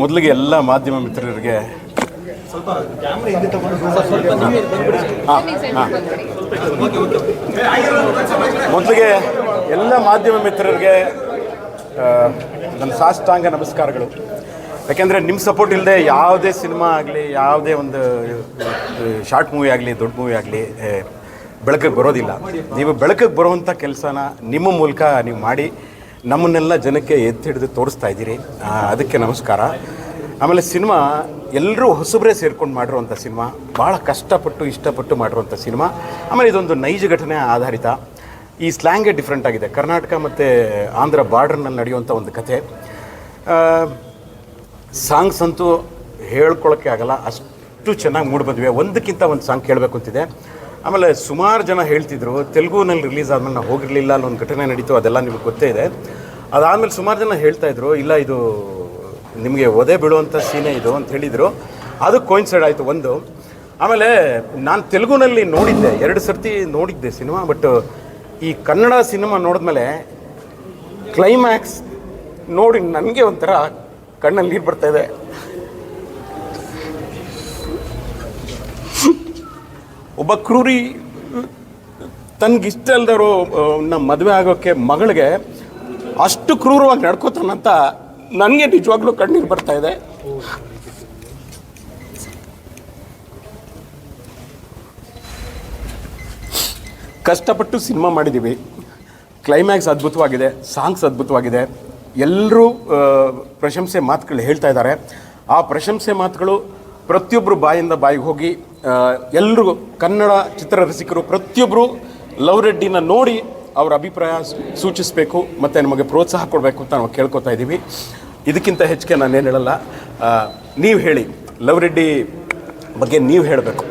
ಮೊದಲಿಗೆ ಎಲ್ಲ ಮಾಧ್ಯಮ ಮಿತ್ರರಿಗೆ. ಮೊದಲಿಗೆ ಎಲ್ಲ ಮಾಧ್ಯಮ ಮಿತ್ರರಿಗೆ ನನ್ನ ಸಾಷ್ಟಾಂಗ ನಮಸ್ಕಾರಗಳು ಯಾಕೆಂದರೆ ನಿಮ್ಮ ಸಪೋರ್ಟ್ ಇಲ್ಲದೆ ಯಾವುದೇ ಸಿನಿಮಾ ಆಗಲಿ, ಯಾವುದೇ ಒಂದು ಶಾರ್ಟ್ ಮೂವಿ ಆಗಲಿ, ದೊಡ್ಡ ಮೂವಿ ಆಗಲಿ ಬೆಳಕಿಗೆ ಬರೋದಿಲ್ಲ ನೀವು ಬೆಳಕಿಗೆ ಬರುವಂಥ ಕೆಲಸನ ನಿಮ್ಮ ಮೂಲಕ ನೀವು ಮಾಡಿ ನಮ್ಮನ್ನೆಲ್ಲ ಜನಕ್ಕೆ ಎತ್ತಿ ಹಿಡಿದು ತೋರಿಸ್ತಾ ಇದ್ದೀರಿ. ಅದಕ್ಕೆ ನಮಸ್ಕಾರ. ಆಮೇಲೆ ಸಿನಿಮಾ ಎಲ್ಲರೂ ಹೊಸಬರೇ ಸೇರ್ಕೊಂಡು ಮಾಡಿರುವಂಥ ಸಿನಿಮಾ ಭಾಳ ಕಷ್ಟಪಟ್ಟು, ಇಷ್ಟಪಟ್ಟು ಮಾಡಿರುವಂಥ ಸಿನಿಮಾ. ಆಮೇಲೆ ಇದೊಂದು ನೈಜ ಘಟನೆ ಆಧಾರಿತ. ಈ ಸ್ಲ್ಯಾಂಗೇ ಡಿಫ್ರೆಂಟ್ ಆಗಿದೆ. ಕರ್ನಾಟಕ ಮತ್ತು ಆಂಧ್ರ ಬಾರ್ಡರ್ನಲ್ಲಿ ನಡೆಯುವಂಥ ಒಂದು ಕಥೆ. ಸಾಂಗ್ಸ್ ಅಂತೂ ಹೇಳ್ಕೊಳ್ಳೋಕ್ಕೆ ಆಗಲ್ಲ. ಅಷ್ಟು ಚೆನ್ನಾಗಿ ಮೂಡಿ ಒಂದಕ್ಕಿಂತ ಒಂದು ಸಾಂಗ್ ಕೇಳಬೇಕು ಅಂತಿದೆ. ಆಮೇಲೆ ಸುಮಾರು ಜನ ಹೇಳ್ತಿದ್ರು, ತೆಲುಗುನಲ್ಲಿ ರಿಲೀಸ್ ಆದ್ಮೇಲೆ ನಾವು ಹೋಗಿರಲಿಲ್ಲ ಅಲ್ಲೊಂದು ಘಟನೆ ನಡೀತು, ಅದೆಲ್ಲ ನಿಮಗೆ ಗೊತ್ತೇ ಇದೆ. ಅದಾದಮೇಲೆ ಸುಮಾರು ಜನ ಹೇಳ್ತಾ ಇದ್ರು, ಇಲ್ಲ ಇದು ನಿಮಗೆ ಒದೆ ಬೀಳುವಂಥ ಸೀನೇ ಇದು ಅಂತ ಹೇಳಿದರು. ಅದು ಕೋಯಿನ್ಸೈಡ್ ಆಯಿತು ಒಂದು. ಆಮೇಲೆ ನಾನು ತೆಲುಗುನಲ್ಲಿ ನೋಡಿದ್ದೆ, ಎರಡು ಸರ್ತಿ ನೋಡಿದ್ದೆ ಸಿನಿಮಾ ಬಟ್ ಈ ಕನ್ನಡ ಸಿನಿಮಾ ನೋಡಿದ್ಮೇಲೆ ಕ್ಲೈಮ್ಯಾಕ್ಸ್ ನೋಡಿ ನನಗೆ ಒಂಥರ ಕಣ್ಣಲ್ಲಿ ನೀರು ಬರ್ತಾ ಒಬ್ಬ ಕ್ರೂರಿ, ತನಗಿಷ್ಟ ಅಲ್ದವರು ನಮ್ಮ ಮದುವೆ ಆಗೋಕ್ಕೆ ಮಗಳಿಗೆ ಅಷ್ಟು ಕ್ರೂರವಾಗಿ ನಡ್ಕೋತಾನಂತ ನನಗೆ ನಿಜವಾಗ್ಲೂ ಕಣ್ಣೀರು ಬರ್ತಾ ಇದೆ. ಕಷ್ಟಪಟ್ಟು ಸಿನಿಮಾ ಮಾಡಿದ್ದೀವಿ ಕ್ಲೈಮ್ಯಾಕ್ಸ್ ಅದ್ಭುತವಾಗಿದೆ ಸಾಂಗ್ಸ್ ಅದ್ಭುತವಾಗಿದೆ. ಎಲ್ಲರೂ ಪ್ರಶಂಸೆ ಮಾತುಗಳು ಹೇಳ್ತಾ ಇದ್ದಾರೆ. ಆ ಪ್ರಶಂಸೆ ಮಾತುಗಳು ಪ್ರತಿಯೊಬ್ಬರು ಬಾಯಿಂದ ಬಾಯಿಗೆ ಹೋಗಿ ಎಲ್ಲರೂ ಕನ್ನಡ ಚಿತ್ರರಸಿಕರು ಪ್ರತಿಯೊಬ್ಬರು ಲವ್ ರೆಡ್ಡಿನ ನೋಡಿ ಅವರ ಅಭಿಪ್ರಾಯ ಸೂಚಿಸಬೇಕು ಮತ್ತು ನಮಗೆ ಪ್ರೋತ್ಸಾಹ ಕೊಡಬೇಕು ಅಂತ ನಾವು ಕೇಳ್ಕೊತಾ ಇದ್ದೀವಿ. ಇದಕ್ಕಿಂತ ಹೆಚ್ಚಿಗೆ ನಾನೇನು ಹೇಳಲ್ಲ. ನೀವು ಹೇಳಿ, ಲವ್ ರೆಡ್ಡಿ ಬಗ್ಗೆ ನೀವು ಹೇಳಬೇಕು.